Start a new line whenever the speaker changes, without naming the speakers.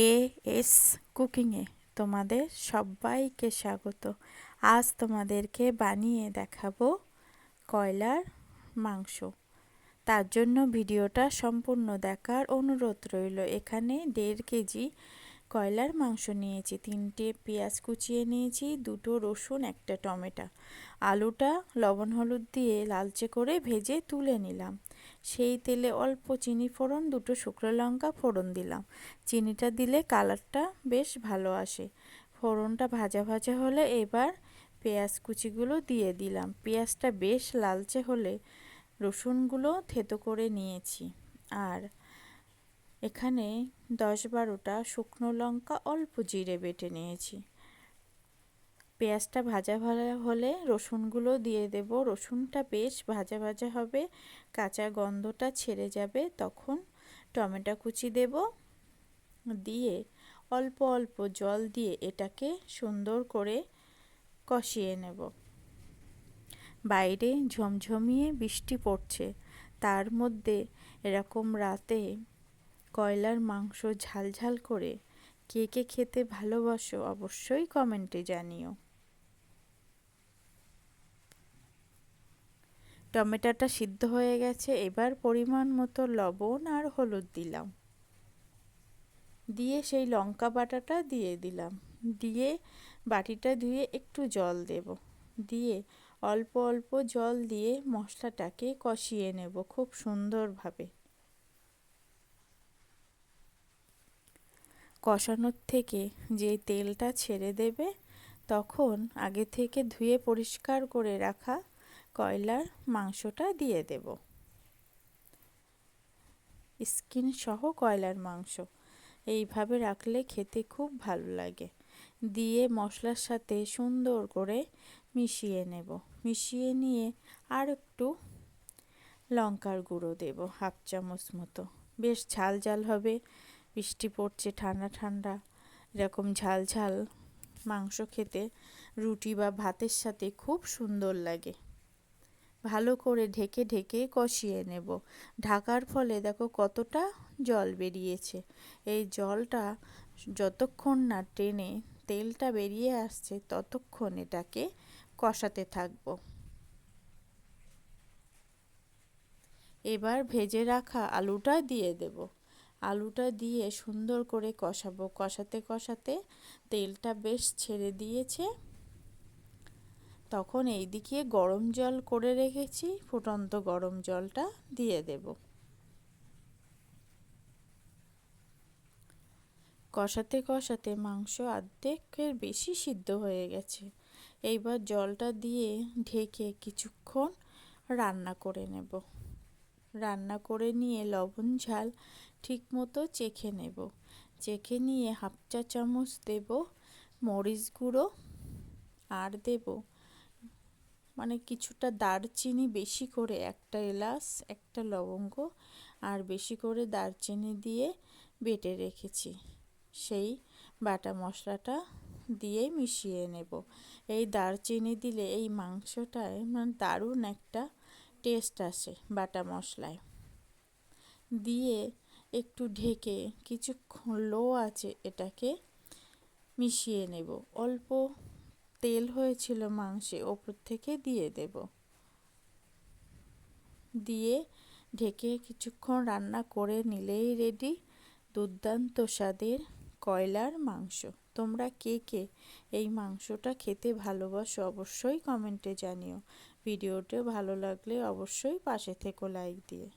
A S কুকিংয়ে তোমাদের সবাইকে স্বাগত। আজ তোমাদেরকে বানিয়ে দেখাবো কয়লার মাংস। তার জন্য ভিডিওটা সম্পূর্ণ দেখার অনুরোধ রইল। এখানে দেড় কেজি কয়লার মাংস নিয়েছি, তিনটে পেঁয়াজ কুচিয়ে নিয়েছি, দুটো রসুন, একটা টমেটো। আলুটা লবণ হলুদ দিয়ে লালচে করে ভেজে তুলে নিলাম। সেই তেলে অল্প চিনি ফোড়ন, দুটো শুকনো লঙ্কা ফোড়ন দিলাম। চিনিটা দিলে কালারটা বেশ ভালো আসে। ফোড়নটা ভাজা ভাজা হলে এবার পেঁয়াজ কুচিগুলো দিয়ে দিলাম। পেঁয়াজটা বেশ লালচে হলে রসুনগুলো থেতো করে নিয়েছি। আর এখানে দশ বারোটা শুকনো লঙ্কা অল্প জিরে বেটে নিয়েছি। পেঁয়াজটা ভাজা ভাজা হলে রসুনগুলো দিয়ে দেব। রসুনটা বেশ ভাজা ভাজা হবে, কাঁচা গন্ধটা ছেড়ে যাবে। তখন টমেটো কুচি দেব, দিয়ে অল্প অল্প জল দিয়ে এটাকে সুন্দর করে কষিয়ে নেব। বাইরে ঝমঝমিয়ে বৃষ্টি পড়ছে। তার মধ্যে এরকম রাতে কয়লার মাংস ঝালঝাল করে কে কে খেতে ভালোবাসো অবশ্যই কমেন্টে জানিও। টমেটোটা সিদ্ধ হয়ে গেছে, এবার পরিমাণ মতো লবণ আর হলুদ দিলাম। দিয়ে সেই লঙ্কা বাটাটা দিয়ে দিলাম। দিয়ে বাটিটা ধুয়ে একটু জল দেব। দিয়ে অল্প অল্প জল দিয়ে মশলাটাকে কষিয়ে নেব খুব সুন্দরভাবে। কষানোর থেকে যে তেলটা ছেড়ে দেবে, তখন আগে থেকে ধুয়ে পরিষ্কার করে রাখা কয়লার মাংসটা দিয়ে দেব। স্কিন সহ কয়লার মাংস। এইভাবে রাখলে খেতে খুব ভালো লাগে। দিয়ে মশলার সাথে সুন্দর করে মিশিয়ে নেব। মিশিয়ে নিয়ে আর একটু লঙ্কার গুঁড়ো দেব, হাফ চামচ মতো। বেশ ঝাল ঝাল হবে বৃষ্টি পড়ছে ঠান্ডা ঠান্ডা। এরকম ঝাল ঝাল মাংস খেতে রুটি বা ভাতের সাথে খুব সুন্দর লাগে। ভালো করে ঢেকে ঢেকে কষিয়ে নেব। ঢাকার ফলে দেখো কতটা জল বেরিয়েছে। এই জলটা যতক্ষণ না টেনে তেলটা বেরিয়ে আসছে ততক্ষণ এটাকে কষাতে থাকব। এবার ভেজে রাখা আলুটা দিয়ে দেব। আলুটা দিয়ে সুন্দর করে কষাবো। কষাতে কষাতে তেলটা বেশ ছেড়ে দিয়েছে। তখন এই দিকে গরম জল করে রেখেছি, ফুটন্ত গরম জলটা দিয়ে দেব। কষাতে কষাতে মাংস অর্ধেকের বেশি সিদ্ধ হয়ে গেছে। এইবার জলটা দিয়ে ঢেকে কিছুক্ষণ রান্না করে নেব। রান্না করে নিয়ে লবণ, ঝাল ঠিক মতো চেখে নেব। চেখে নিয়ে হাফ চা চামচ দেব, মরিচ গুঁড়ো আর দেব মানে কিছুটা দারচিনি বেশি করে, একটা এলাচ, একটা লবঙ্গ, আর বেশি করে দারচিনি দিয়ে বেটে রেখেছি। সেই বাটা মশলাটা দিয়ে মিশিয়ে নেব। এই দারচিনি দিলে এই মাংসটায় মানে দারুণ একটা টেস্ট আসে বাটা মশলায়। দিয়ে একটু ঢেকে কিছুক্ষণ লো আছে এটাকে মিশিয়ে নেব। অল্প তেল হয়েছিল মাংসে, ওপর থেকে দিয়ে দেব। দিয়ে ঢেকে কিছুক্ষণ রান্না করে নিলেই রেডি দুর্দান্ত স্বাদের কয়লার মাংস। তোমরা কে কে এই মাংসটা খেতে ভালোবাসো অবশ্যই কমেন্টে জানিও। ভিডিওটা ভালো লাগলে অবশ্যই পাশে থেকো লাইক দিয়ে।